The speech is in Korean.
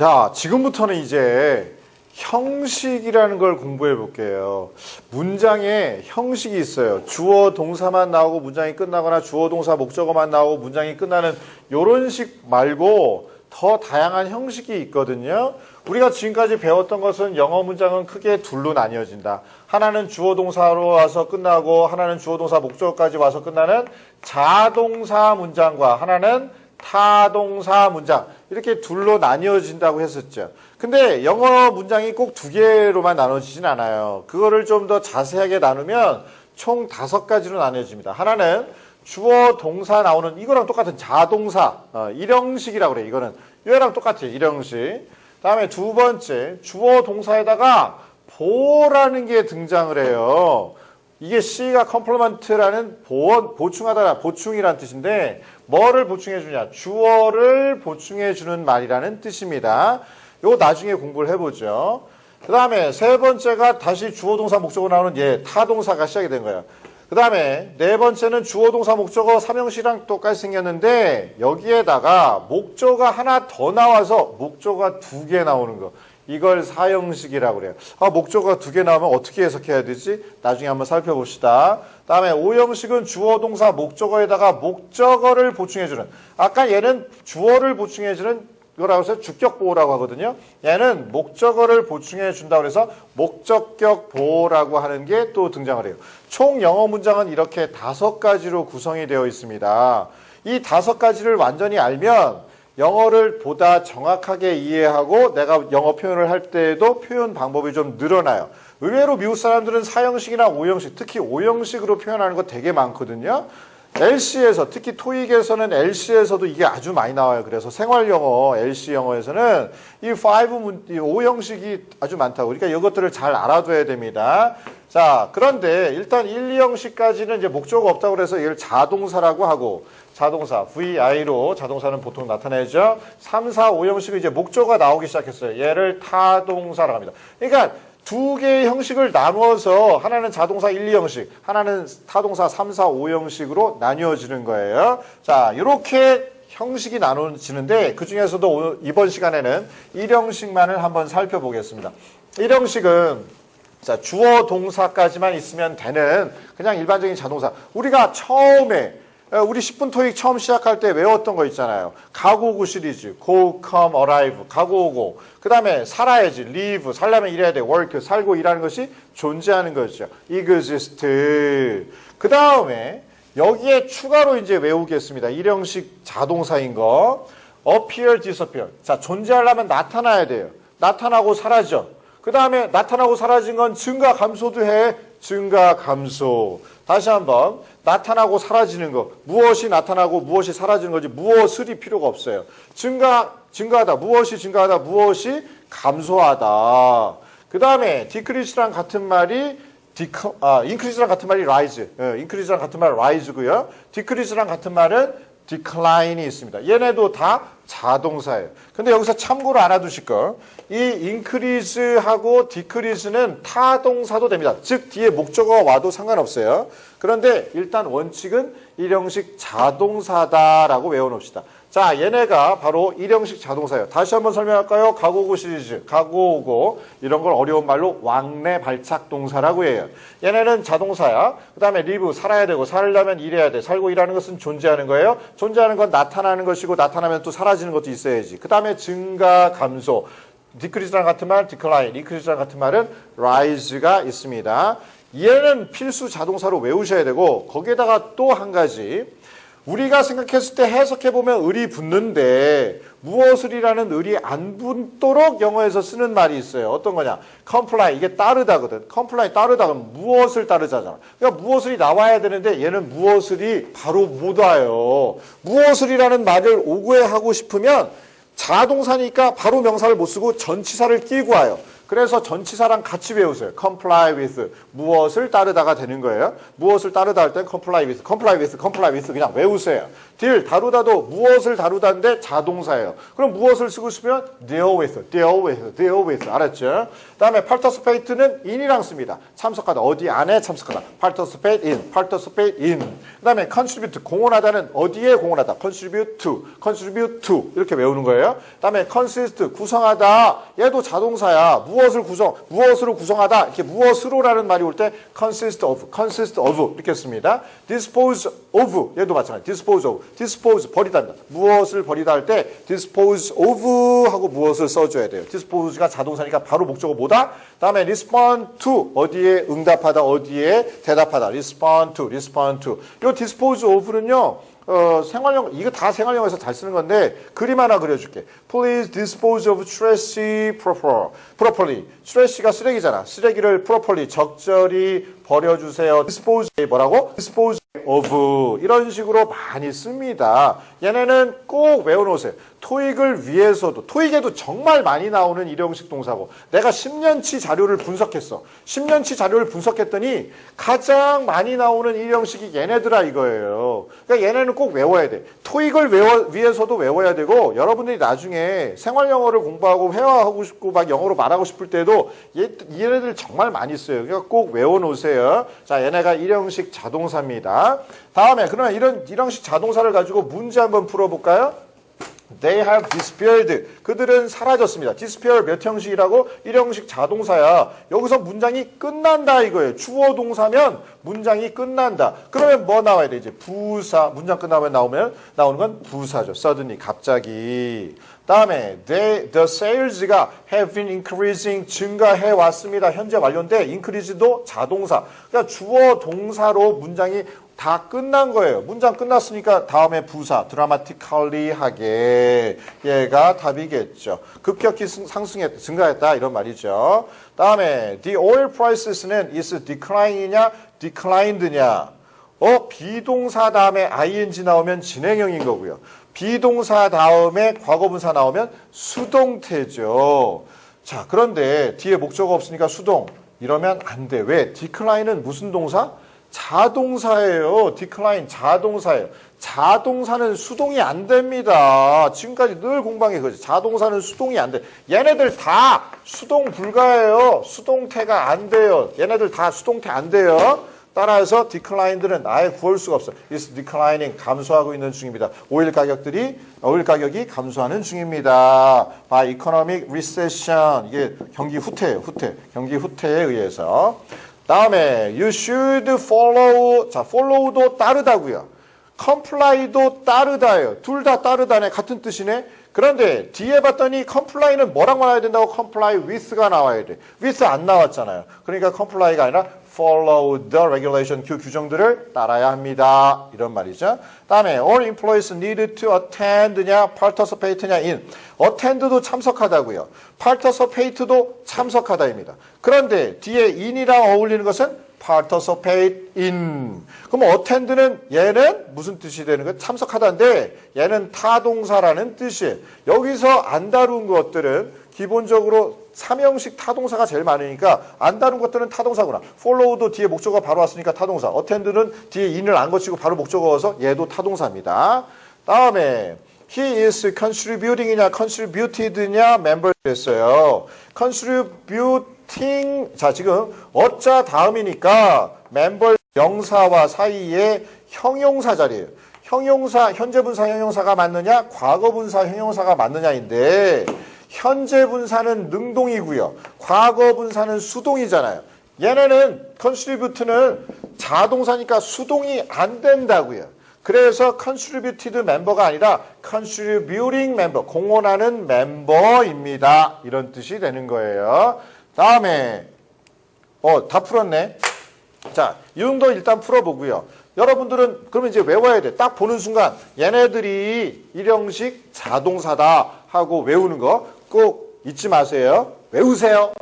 자, 지금부터는 이제 형식이라는 걸 공부해 볼게요. 문장에 형식이 있어요. 주어 동사만 나오고 문장이 끝나거나 주어 동사 목적어만 나오고 문장이 끝나는 요런 식 말고 더 다양한 형식이 있거든요. 우리가 지금까지 배웠던 것은 영어 문장은 크게 둘로 나뉘어진다. 하나는 주어 동사로 와서 끝나고 하나는 주어 동사 목적어까지 와서 끝나는 자동사 문장과 하나는 타동사 문장 이렇게 둘로 나뉘어진다고 했었죠. 근데 영어 문장이 꼭 두 개로만 나눠지진 않아요. 그거를 좀 더 자세하게 나누면 총 다섯 가지로 나뉘어집니다. 하나는 주어 동사 나오는 이거랑 똑같은 자동사 어, 일형식이라고 그래요. 이거는 이거랑 똑같아요. 일형식. 다음에 두 번째 주어 동사에다가 보라는 게 등장을 해요. 이게 C가 컴플리먼트라는 보원, 보충하다, 보충이라는 뜻인데 뭐를 보충해 주냐? 주어를 보충해 주는 말이라는 뜻입니다. 요거 나중에 공부를 해보죠. 그 다음에 세 번째가 다시 주어 동사 목적어 나오는 예, 타동사가 시작이 된 거예요. 그 다음에 네 번째는 주어 동사 목적어 삼형식이랑 똑같이 생겼는데 여기에다가 목적어가 하나 더 나와서 목적어가 두 개 나오는 거. 이걸 사형식이라고 그래요. 아, 목적어가 두 개 나오면 어떻게 해석해야 되지? 나중에 한번 살펴봅시다. 다음에 오형식은 주어 동사 목적어에다가 목적어를 보충해주는. 아까 얘는 주어를 보충해주는 이거라고 해서 주격 보호라고 하거든요. 얘는 목적어를 보충해 준다고 해서 목적격 보호라고 하는 게 또 등장을 해요. 총 영어 문장은 이렇게 다섯 가지로 구성이 되어 있습니다. 이 다섯 가지를 완전히 알면 영어를 보다 정확하게 이해하고 내가 영어 표현을 할 때에도 표현 방법이 좀 늘어나요. 의외로 미국 사람들은 사형식이나 오형식, 특히 오형식으로 표현하는 거 되게 많거든요. LC에서 특히 토익에서는 LC에서도 이게 아주 많이 나와요. 그래서 생활 영어, LC 영어에서는 이 5문, 이 5형식이 아주 많다고. 그러니까 이것들을 잘 알아둬야 됩니다. 자, 그런데 일단 1, 2형식까지는 이제 목적어가 없다고 그래서 이걸 자동사라고 하고 자동사, VI로 자동사는 보통 나타내죠. 3, 4, 5형식은 이제 목적어가 나오기 시작했어요. 얘를 타동사라고 합니다. 그러니까 두 개의 형식을 나누어서 하나는 자동사 1, 2 형식, 하나는 타동사 3, 4, 5 형식으로 나뉘어지는 거예요. 자, 이렇게 형식이 나눠지는데 그 중에서도 이번 시간에는 1형식만을 한번 살펴보겠습니다. 1형식은 자, 주어 동사까지만 있으면 되는 그냥 일반적인 자동사. 우리가 처음에 어, 우리 10분 토익 처음 시작할 때 외웠던 거 있잖아요. 가고 오고 시리즈. go, come, arrive. 가고 오고. 그 다음에 살아야지. live. 살려면 일해야 돼. work. 살고 일하는 것이 존재하는 거죠. exist. 그 다음에 여기에 추가로 이제 외우겠습니다. 일형식 자동사인 거. appear, disappear. 자, 존재하려면 나타나야 돼요. 나타나고 사라져. 그 다음에 나타나고 사라진 건 증가 감소도 해. 증가 감소. 다시 한번 나타나고 사라지는 것. 무엇이 나타나고 무엇이 사라지는 거지 무엇을이 필요가 없어요. 증가 증가하다. 무엇이 증가하다. 무엇이 감소하다. 그 다음에 디크리스랑 같은 말이 디커, 아, 인크리스랑 같은 말이. 예, 인크리스랑 같은 말은 rise고요. 디크리스랑 같은 말은 decline이 있습니다. 얘네도 다 자동사예요. 근데 여기서 참고로 알아두실 거. 이 increase하고 decrease는 타동사도 됩니다. 즉 뒤에 목적어가 와도 상관없어요. 그런데 일단 원칙은 일형식 자동사다라고 외워놓읍시다. 자, 얘네가 바로 일형식 자동사예요. 다시 한번 설명할까요? 가고오고 시리즈, 가고오고 이런 걸 어려운 말로 왕래 발착 동사라고 해요. 얘네는 자동사야. 그 다음에 리브, 살아야 되고 살려면 일해야 돼. 살고 일하는 것은 존재하는 거예요. 존재하는 건 나타나는 것이고 나타나면 또 사라지는 것도 있어야지. 그 다음에 증가, 감소. 디크리스랑 같은 말, 디클라인, 리크리스랑 같은 말은 rise가 있습니다. 얘는 필수 자동사로 외우셔야 되고 거기에다가 또 한 가지 우리가 생각했을 때 해석해보면 을이 붙는데 무엇을이라는 을이 안 붙도록 영어에서 쓰는 말이 있어요. 어떤 거냐? comply 이게 따르다거든. comply 따르다 그러면 무엇을 따르자잖아. 그러니까 무엇을이 나와야 되는데 얘는 무엇을이 바로 못 와요. 무엇을이라는 말을 오구에 하고 싶으면 자동사니까 바로 명사를 못 쓰고 전치사를 끼고 와요. 그래서 전치사랑 같이 외우세요. comply with 무엇을 따르다가 되는 거예요. 무엇을 따르다 할 땐 comply with, comply with, comply with 그냥 외우세요. deal 다루다도 무엇을 다루다인데 자동사예요. 그럼 무엇을 쓰고 싶으면 deal with, deal with, deal with 알았죠? 다음에 participate는 in이랑 씁니다. 참석하다 어디 안에 참석하다. participate in, participate in. 그다음에 contribute 공헌하다는 어디에 공헌하다. contribute to, contribute to 이렇게 외우는 거예요. 그다음에 consist 구성하다. 얘도 자동사야. 무엇 을 구성, 무엇으로 구성하다. 이렇게 무엇으로라는 말이 올 때 consist of, consist of 이렇게 씁니다. dispose of 얘도 마찬가지. dispose of, dispose 버리다입니다. 무엇을 버리다 할 때 dispose of 하고 무엇을 써줘야 돼요. dispose가 자동사니까 바로 목적어 뭐다? 다음에 respond to 어디에 응답하다 어디에 대답하다 respond to respond to 이 dispose of는요 어, 생활용 이거 다 생활용에서 잘 쓰는 건데 그림 하나 그려줄게. Please dispose of trash proper, properly. trash가 쓰레기잖아. 쓰레기를 properly 적절히 버려주세요. dispose 뭐라고? dispose of 이런 식으로 많이 씁니다. 얘네는 꼭 외워놓으세요. 토익을 위해서도 토익에도 정말 많이 나오는 일형식 동사고 내가 10년치 자료를 분석했어. 10년치 자료를 분석했더니 가장 많이 나오는 일형식이 얘네들아 이거예요. 그러니까 얘네는 꼭 외워야 돼. 토익을 외워, 위해서도 외워야 되고 여러분들이 나중에 생활 영어를 공부하고 회화하고 싶고 막 영어로 말하고 싶을 때도 얘, 얘네들 정말 많이 써요. 그러니까 꼭 외워놓으세요. 자, 얘네가 일형식 자동사입니다. 다음에 그러면 이런 일형식 자동사를 가지고 문제 한번 풀어볼까요? They have disappeared. 그들은 사라졌습니다. disappear 몇 형식이라고? 1형식 자동사야. 여기서 문장이 끝난다 이거예요. 주어 동사면 문장이 끝난다. 그러면 뭐 나와야 돼? 이제 부사. 문장 끝나면 나오면 나오는 건 부사죠. suddenly 갑자기. 다음에 they, the sales가 have been increasing 증가해 왔습니다. 현재 완료인데 increase도 자동사. 그러니까 주어 동사로 문장이 다 끝난 거예요. 문장 끝났으니까 다음에 부사 드라마티컬리 하게 얘가 답이겠죠. 급격히 승- 상승했 증가했다 이런 말이죠. 다음에 the oil prices는 is decline이냐 declined냐. 어 비동사 다음에 ing 나오면 진행형인 거고요. 비동사 다음에 과거분사 나오면 수동태죠. 자 그런데 뒤에 목적어 없으니까 수동 이러면 안 돼. 왜? decline은 무슨 동사? 자동사예요. decline 자동사예요. 자동사는 수동이 안 됩니다. 지금까지 늘 공방해 그지. 자동사는 수동이 안 돼. 얘네들 다 수동 불가예요. 수동태가 안 돼요. 얘네들 다 수동태 안 돼요. 따라서 decline들은 아예 구할 수가 없어요. is declining 감소하고 있는 중입니다. 오일 가격들이 오일 가격이 감소하는 중입니다. by economic recession 이게 경기 후퇴예요. 후퇴. 경기 후퇴에 의해서 다음에 you should follow 자 follow도 따르다고요. Comply도 따르다예요. 둘 다 따르다네 같은 뜻이네. 그런데 뒤에 봤더니 comply는 뭐랑 나와야 된다고 comply with가 나와야 돼. with 안 나왔잖아요. 그러니까 comply가 아니라 follow the regulation 그 규정들을 따라야 합니다. 이런 말이죠. 다음에 all employees need to attend냐 participate냐 in attend도 참석하다고요. participate도 참석하다입니다. 그런데 뒤에 in이랑 어울리는 것은 participate in. 그럼 attend는 얘는 무슨 뜻이 되는 거예요? 참석하다인데 얘는 타동사라는 뜻이에요. 여기서 안 다룬 것들은 기본적으로 삼형식 타동사가 제일 많으니까 안 다룬 것들은 타동사구나. follow도 뒤에 목적어가 바로 왔으니까 타동사. attend는 뒤에 in을 안 거치고 바로 목적어여서 얘도 타동사입니다. 다음에 he is contributing이냐 contributed냐 member 됐어요. Contributing 자 지금 어자 다음이니까 member 명사와 사이에 형용사 자리예요. 형용사 현재 분사 형용사가 맞느냐 과거 분사 형용사가 맞느냐인데 현재 분사는 능동이고요. 과거 분사는 수동이잖아요. 얘네는 contribute는 자동사니까 수동이 안 된다고요. 그래서 contributed 멤버가 아니라 contributing member, 공헌하는 멤버입니다. 이런 뜻이 되는 거예요. 다음에 어, 다 풀었네. 자, 이 정도 일단 풀어보고요. 여러분들은 그러면 이제 외워야 돼. 딱 보는 순간 얘네들이 일형식 자동사다 하고 외우는 거 꼭 잊지 마세요. 외우세요.